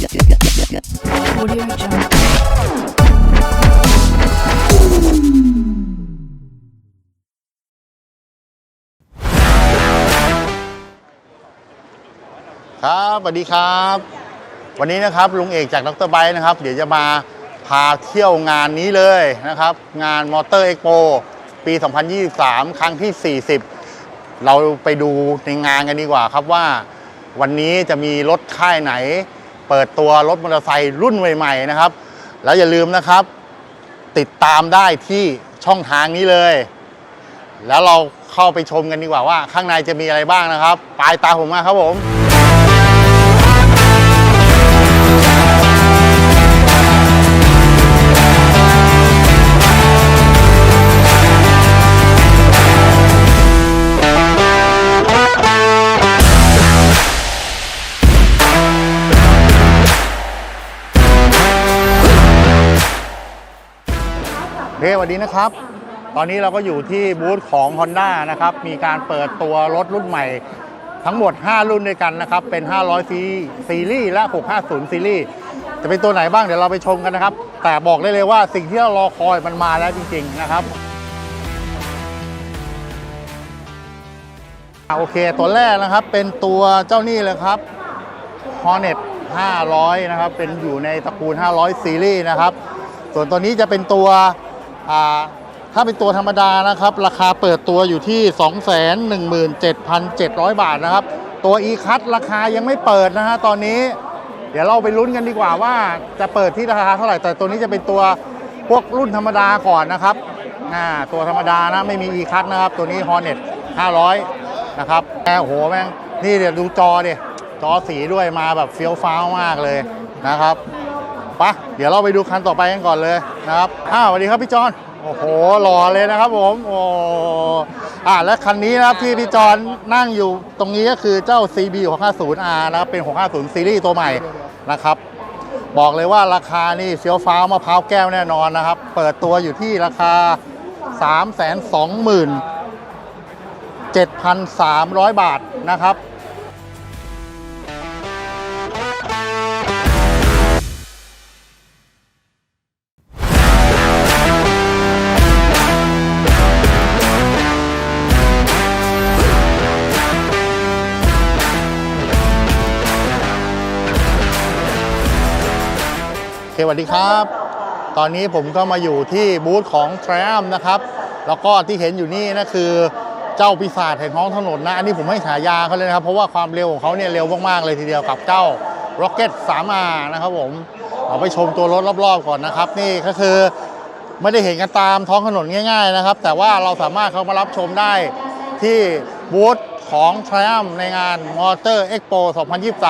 Audio Jungle. ครับสวัสดีครับ วันนี้นะครับลุงเอกจากดรไบนะครับ เดี๋ยวจะมาพาเที่ยวงานนี้เลยนะครับ งานมอเตอร์เอ็กโปปี 2023 ครั้งที่ 40 เราไปดูในงานกันดีกว่าครับว่า วันนี้จะมีรถค่ายไหน เปิดตัวรถมอเตอร์ไซค์รุ่นใหม่ๆนะครับ แล้วอย่าลืมนะครับ ติดตามได้ที่ช่องทางนี้เลย แล้วเราเข้าไปชมกันดีกว่าว่า ข้างในจะมีอะไรบ้างนะครับ ปลายตาผมมาครับผม วัสดีนะครับ ตอนนี้เราก็อยู่ที่บูธของ Honda นะครับ มีการเปิดตัวรถรุ่นใหม่ทั้งหมด 5 รุ่นด้วยกันนะครับ เป็น 500ซีซีรีส์และ 650 ซีรีส์ จะเป็นตัวไหนบ้างเดี๋ยวเราไปชมกันนะครับ แต่บอกได้เลยว่าสิ่งที่เรารอคอยมันมาแล้วจริง ๆ นะครับโอเค ตัวแรกนะครับเป็นตัวเจ้านี่เลยครับ Hornet 500 นะครับ เป็นอยู่ในตระกูล 500 ซีรีส์นะครับ ส่วนตัวนี้จะเป็นตัว ถ้าเป็นตัวธรรมดานะครับ ราคาเปิดตัวอยู่ที่ 217,700 บาทนะครับ ตัว e c u t ราคายังไม่เปิดนะฮะตอนนี้ เดี๋ยวเราไปลุ้นกันดีกว่าว่าจะเปิดที่ราคาเท่าไหร่ แต่ตัวนี้จะเป็นตัวพวกรุ่นธรรมดาก่อนนะครับอ่าตัวธรรมดานะไม่มี e c u t นะครับ ตัวนี้ Hornet 500 นะครับแม่โอ้โหแม่งนี่เดี๋ยวดูจอเดิจอสีด้วยมาแบบเฟี้ยวฟ้าวมากเลยนะครับ ปะเดี๋ยวเราไปดูคันต่อไปกันก่อนเลยนะครับอ้าวสวัสดีครับพี่จอนโอ้โหหล่อเลยนะครับผมโอ้อ่าและคันนี้นะครับที่พี่จอนนั่งอยู่ตรงนี้ก็คือเจ้า CB 650R นะครับเป็น 650 ซีรีส์ตัวใหม่นะครับ บอกเลยว่าราคานี่เฟี้ยวฟ้าวมะพร้าวแก้วแน่นอนนะครับ เปิดตัวอยู่ที่ราคา 320,7,300 บาทนะครับ สวัสดีครับ ตอนนี้ผมก็มาอยู่ที่บูธของ Triumph นะครับ แล้วก็ที่เห็นอยู่นี่นะคือเจ้าปีศาจแห่งท้องถนนนะ อันนี้ผมให้ฉายาเขาเลยนะครับ เพราะว่าความเร็วของเขาเนี่ยเร็วมากๆเลยทีเดียวกับเจ้า Rocket 3R นะครับผมเอาไปชมตัวรถรอบๆก่อนนะครับ นี่ก็คือไม่ได้เห็นกันตามท้องถนนง่าย ๆนะครับ แต่ว่าเราสามารถเข้ามารับชมได้ที่บูธของ Triumph ในงาน Motor Expo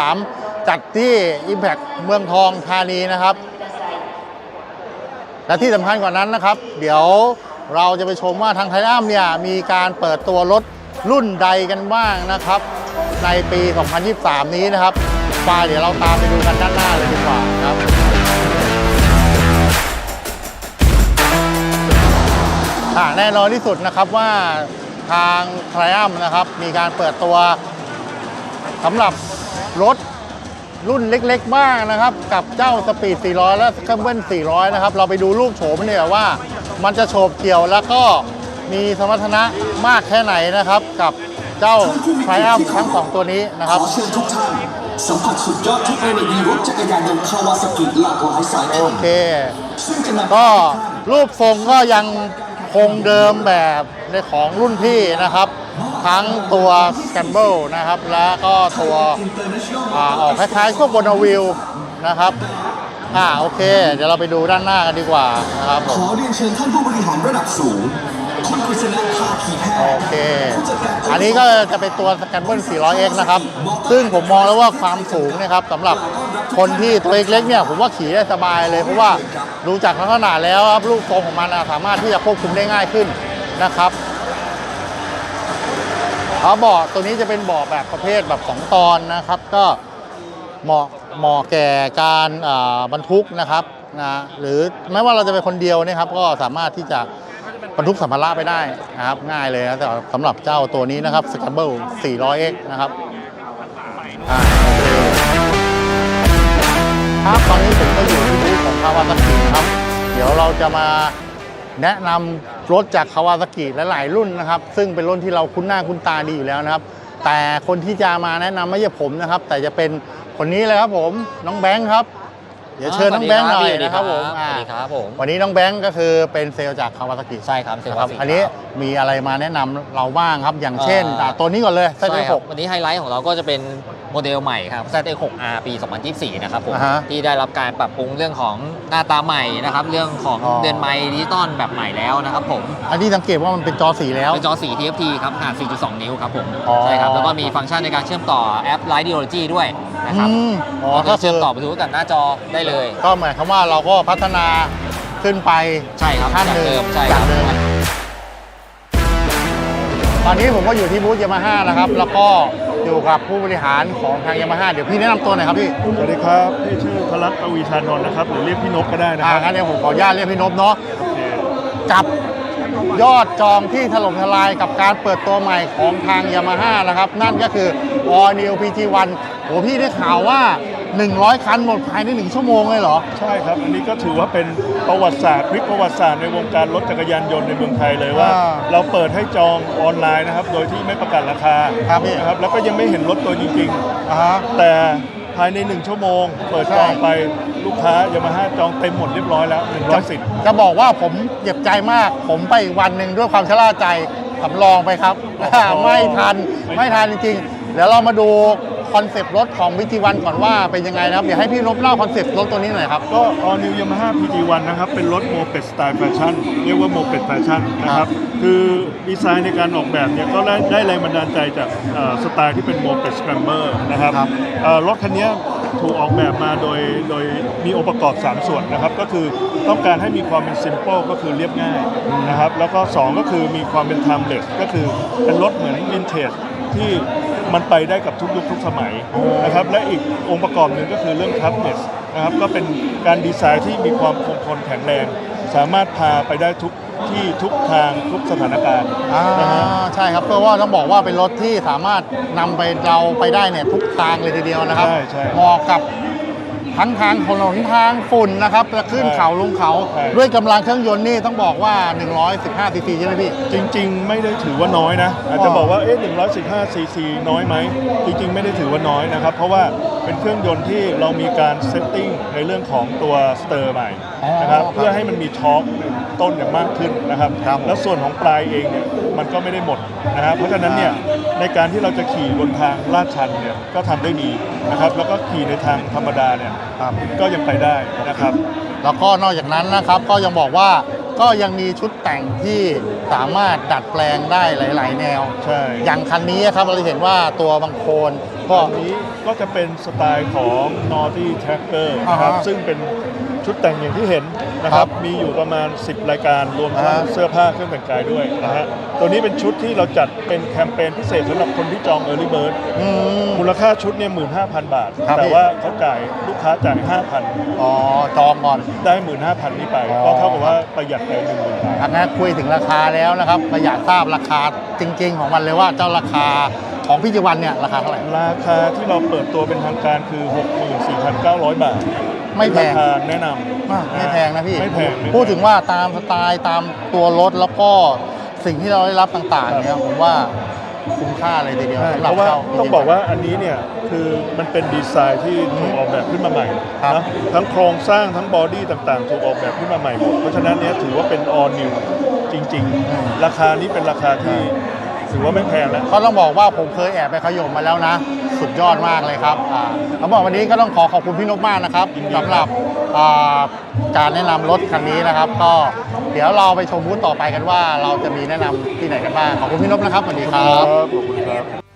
2023 จัดที่ Impact เมืองทองธานีนะครับ และที่สำคัญกว่านั้นนะครับ เดี๋ยวเราจะไปชมว่าทางไทอัมเนี่ยมีการเปิดตัวรถรุ่นใดกันบ้างนะครับ ในปี 2023 นี้นะครับไปเดี๋ยวเราตามไปดูกันด้านหน้าเลยดีกว่าครับแน่นอนที่สุดนะครับว่าทางไทอัมนะครับ มีการเปิดตัวสำหรับรถ รุ่นเล็กๆบ้างนะครับ กับเจ้าสปีด 400 และสคัมเบิล400 นะครับ เราไปดูรูปโฉมเนี่ยว่า มันจะโฉบเกี่ยวแล้วก็มีสมรรถนะมากแค่ไหนนะครับ กับเจ้า Triumph ทั้งสองตัวนี้นะครับขอเชิญทุกท่านสัมผัสสุดยอดเทคโนโลยีรถจักรยานยนต์คาวาซากิหลากหลายสายโอพันธุ์เคซึ่งจะนำก็รูปทรงก็ยังคงเดิมแบบในของรุ่นพี่นะครับ ทั้งตัว s c a m b l e นะครับ แล้วก็ตัวอ่าออกคล้ายๆพวกบนวิวนะครับอ่าโอเค เดี๋ยวเราไปดูด้านหน้ากันดีกว่านะครับผขมอเรียนเชิญท่านผู้บริหารระดับสูงคุณกฤษณะภาคีแพโอทย์เค อันนี้ก็จะเป็นตัว s c a m b l e 400X นะครับ ซึ่งผมมองแล้วว่าความสูงเนะครับสำหรับคนที่ตัวเล็กๆเนี่ยผมว่าขี่ได้สบายเลยเพราะว่าดูจากลักษณะแล้วครับรูปทรงของมันอะสามารถที่จะควบคุมได้ง่ายขึ้นนะครับ เอาบาะตัวนี้จะเป็นเบาะแบบประเภทแบบ2ตอนนะครับ ก็เหมาะเหมาะแก่การบรรทุกนะครับนะหรือแม้ว่าเราจะเป็นคนเดียวนะครับ ก็สามารถที่จะบรรทุกสัมภาระไปได้นะครับ ง่ายเลยนะแต่สำหรับเจ้าตัวนี้นะครับส s c a m b l e 400X นะครับอ่าโอเคาวาซากิครับ เดี๋ยวเราจะมา แนะนำรถจากคาวาซากิหลายๆรุ่นนะครับ ซึ่งเป็นรุ่นที่เราคุ้นหน้าคุ้นตาดีอยู่แล้วนะครับ แต่คนที่จะมาแนะนำไม่ใช่ผมนะครับ แต่จะเป็นคนนี้เลยครับผมน้องแบงค์ครับ เดี๋ยวเชิญน้องแบงค์หน่อยนะครับผมสอ่าวัสดีครับผมวันนี้น้องแบงค์ก็คือเป็นเซลล์จากคาวาซากิใช่ครับเซลล์นะครับวาซากิอันนี้ครับมีอะไรมาแนะนำเราบ้างครับอย่างเช่นอ่าอ่าตัวนี้ก่อนเลยไส้ใช่เดือนคหรับก วันนี้ไฮไลท์ของเราก็จะเป็น โมเดลใหม่ครับ ZA6R ปี 2024 นะครับผมอ่าฮะที่ได้รับการปรับปรุงเรื่องของหน้าตาใหม่นะครับ เรื่องของอ๋อ เดือนไมค์ดิจิตอลแบบใหม่แล้วนะครับผม อันนี้สังเกตว่ามันเป็นจอสีแล้ว เป็นจอสี TFT ครับขนาด 4.2 นิ้วครับผม อ๋อ ใช่ครับ แล้วก็มีฟังก์ชันในการเชื่อมต่อแอป Light Ideology ด้วยนะครับอืมอ๋อก็ก็จะคืเชื่ออมต่อบลูทูธกับหน้าจอได้เลย ก็หมายความว่าเราก็พัฒนาขึ้นไป ใช่ครับขั้นจากหนึ่งเดิมใช่คจารักบ เดิม ตอนนี้ผมก็อยู่ที่บูธยามาฮ่านะครับ แล้วก็ อยู่กับผู้บริหารของทางยามาฮ่าเดี๋ยวพี่แนะนำตัวหน่อยครับพี่สวัสดีครับพี่ชื่อพลักษณ์ปวีชานนท์นะครับหรือเรียกพี่นกก็ได้นะอ่าครับงั้นเดี๋ยวผมขออนุญาตเรียกพี่นพเนาะโอเคกับยอดจองที่ถล่มทลายกับการเปิดตัวใหม่ของทางยามาฮ่านะครับ นั่นก็คือ All New PT1 โหพี่ได้ข่าวว่า 100 คันหมดภายใน 1 ชั่วโมงเลยเหรอ ใช่ครับ อันนี้ก็ถือว่าเป็นประวัติศาสตร์พลิกประวัติศาสตร์ในวงการรถจักรยานยนต์ในเมืองไทยเลยว่า อ่าเราเปิดให้จองออนไลน์นะครับ โดยที่ไม่ประกาศราคาครับพี่ นะครับ แล้วก็ยังไม่เห็นรถตัวจริงอ่าฮะ ๆ แต่ภายใน 1 ชั่วโมง เปิดจองไปลูกค้ายามาฮ่าจองเต็มหมดเรียบร้อยแล้ว100สิทธิ์จะบอกว่าผมเจ็บใจมาก ผมไปอีกวันหนึ่งด้วยความชะล่าใจสำรองไปครับ ไม่ทัน ไม่ทันจริงๆ เดี๋ยวเรามาดู คอนเซปต์รถของวิธีวันก่อนว่าเป็นยังไงนะครับเดี๋ยวให้พี่นพเล่าคอนเซปต์รถตัวนี้หน่อยครับ ก็ All New Yamaha PT1 นะครับ เป็นรถโมเป็ดสไตล์แฟชั่น เรียกว่าโมเป็ดแฟชั่นนะคครัรับบคือดีไซน์ในการออกแบบเนี่ย ก็ได้ได้แรงบันดาลใจจากเอ่อสไตล์ที่เป็นโมเป็ดสแครมเบอร์นะครับครับ เอ่อรถคันนี้ถูกออกแบบมาโดยโดยมีองค์ประกอบ 3 ส่วนนะครับ ก็คือต้องการให้มีความเป็น simple ก็คือเรียบง่ายนะครับ แล้วก็ 2 ก็คือมีความเป็น timeless ก็คือเป็นรถเหมือน vintage ที่ มันไปได้กับทุกยุคทุกสมัยนะครับและอีกองค์ประกอบหนึ่งก็คือเรื่อง toughness นะครับก็เป็นการดีไซน์ที่มีความคงทนแข็งแรง สามารถพาไปได้ทุกที่ทุกทางทุกสถานการณ์อ่านะฮะ ใช่ครับเพราะว่าต้องบอกว่าเป็นรถที่สามารถนำไปเราไปได้เนี่ยทุกทางเลยทีเดียวนะครับใช่ใช่ เหมาะกับ ทั้งทางถนนทางฝุ่นนะครับจะขึ้นใช่เขาลงเขาใช่ ด้วยกำลังเครื่องยนต์นี่ต้องบอกว่า 115ซีซีใช่ไหมพี่ จริง ๆ ไม่ได้ถือว่าน้อยนะ อาจจะบอกว่าเอ๊ะ115ซีซีน้อยไหม จริง ๆ ไม่ได้ถือว่าน้อยนะครับ เพราะว่าเป็นเครื่องยนต์ที่เรามีการเซตติ้งในเรื่องของตัวสเตอร์ใหม่นะครับ อ๋อเพื่อให้มันมีทอร์กต้นเนี่ยมากขึ้นนะครับ ครับแล้วส่วนของปลายเองเนี่ย มันก็ไม่ได้หมดนะครับเพราะฉะนั้นเนี่ยในการที่เราจะขี่บนทางลาดชันเนี่ยก็ทำได้ดีนะครับแล้วก็ขี่ในทางธรรมดาเนี่ยครับก็ยังไปได้นะครับ แล้วก็นอกจากนั้นนะครับก็ยังบอกว่าก็ยังมีชุดแต่งที่สามารถดัดแปลงได้หลาย ๆ แนว ใช่ อย่างคันนี้ครับเราจะเห็นว่าตัวบางโคนก็ก็นี้ก็จะเป็นสไตล์ของ Naughty Tracker นะครับอ่าฮะซึ่งเป็น ชุดแต่งอย่างที่เห็นนะคครัรับมีอยู่ประมาณ 10 รายการรวมทั้งอ่าฮะเสื้อผ้าเครื่องแต่งกายด้วยนะฮะตัวนี้เป็นชุดที่เราจัดเป็นแคมเปญพิเศษสำหรับคนที่จอง Early Bird อืมมูลค่าชุดเนี่ย15,000บาทครับแต่พี่ว่าเขาจ่ายลูกค้าจ่าย5,000อ๋อจองก่อนได้15,000นี้ไปอ๋อก็เท่ากับว่าประหยัดไป10,000บาทอันนั้นคุยถึงราคาแล้วนะครับประหยัดทราบราคาจริง ๆ ของมันเลยว่าเจ้าราคาของพี่จิวันเนี่ยราคาเท่าไหร่ราคาที่เราเปิดตัวเป็นทางการคือ 64,900 บาท ไม่แพง ราคาแนะนำอะไม่แพงนะพี่ ไม่แพงไม่แพ พูดถึงว่าตามสไตล์ตามตัวรถแล้วก็สิ่งที่เราได้รับต่างๆเนี่ยผมว่าคุ้มค่าเลยทีเดียวใช่สำหเพรับราะว่าเจ้าต้องบอกว่าอันนี้เนี่ยคือมันเป็นดีไซน์ที่ถูกออกแบบขึ้นมาใหม่ครับนะทั้งโครงสร้างทั้งบอดี้ต่างๆ ถูกออกแบบขึ้นมาใหม่หมดเพราะฉะนั้นเนี่ยถือว่าเป็น all new จริง ๆ ราคานี้เป็นราคาที่ ถือว่าไม่แพงแล้วก็ต้องบอกว่าผมเคยแอบไปขยมมาแล้วนะ สุดยอดมากเลยครับอ่าแล้วบอกวันนี้ก็ต้องขอขอบคุณพี่นกมากนะครับยินดีสำหรับอ่าการแนะนำรถคันนี้นะครับ ก็เดี๋ยวเราไปชมบูธต่อไปกันว่า เราจะมีแนะนำที่ไหนกันบ้างขอบคุณพี่นกนะครับสวัสดีครับขอบคุณครับ